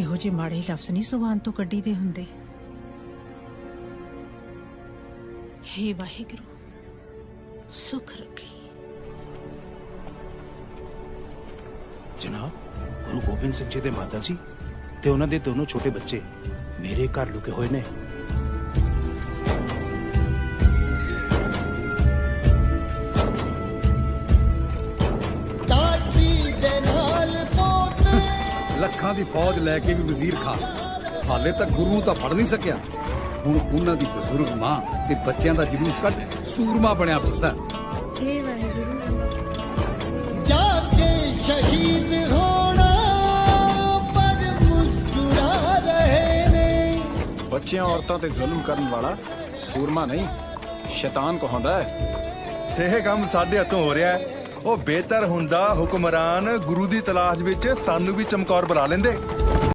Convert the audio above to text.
ਇਹੋ ਜਿਹੇ ਮਾੜੇ ਲਫ਼ਜ਼ ਨਹੀਂ ਜ਼ੁਬਾਨ ਤੋਂ ਕੱਢੀ ਦੇ ਹੁੰਦੇ। ਹੇ ਵਾਹਿਗੁਰੂ, ਸੁਖ ਰੱਖੀ। ਜਨਾਬ, ਗੁਰੂ ਗੋਬਿੰਦ ਸਿੰਘ ਜੀ ਦੇ ਮਾਤਾ ਜੀ ਤੇ ਉਹਨਾਂ ਦੇ ਦੋਨੋਂ ਛੋਟੇ ਬੱਚੇ ਮੇਰੇ ਘਰ ਲੁਕੇ ਹੋਏ ਨੇ। ਲੱਖਾਂ ਦੀ ਫੌਜ ਲੈ ਕੇ ਵੀ ਵਜ਼ੀਰ ਖਾਨ ਹਾਲੇ ਤੱਕ ਗੁਰੂ ਨੂੰ ਤਾਂ ਫੜ ਨਹੀਂ ਸਕਿਆ। ਹੁਣ ਉਹਨਾਂ ਦੀ ਬਜ਼ੁਰਗ ਮਾਂ ਤੇ ਬੱਚਿਆਂ ਦਾ ਜਲੂਸ ਕੱਢ ਸੂਰਮਾ ਬਣਿਆ ਫਿਰਦਾ ਹੇ। ਵਾਹਿਗੁਰੂ। ਜਾ ਕੇ ਸ਼ਹੀਦ ਹੋਣਾ ਪਰ ਮੁਸਕਰਾ ਰਹੇ ਨੇ। ਬੱਚਿਆਂ ਔਰਤਾਂ ਤੇ ਜ਼ੁਲਮ ਕਰਨ ਵਾਲਾ ਸੂਰਮਾ ਨਹੀਂ ਸ਼ੈਤਾਨ ਕਹਾਉਂਦਾ ਹੈ। ਇਹ ਕੰਮ ਸਾਡੇ ਹੱਥੋਂ ਹੋ ਰਿਹਾ ਹੈ। ਉਹ ਬਿਹਤਰ ਹੁੰਦਾ ਹੁਕਮਰਾਨ ਗੁਰੂ ਦੀ ਤਲਾਸ਼ ਵਿੱਚ ਸਾਨੂੰ ਵੀ ਚਮਕੌਰ ਬੁਲਾ ਲੈਂਦੇ।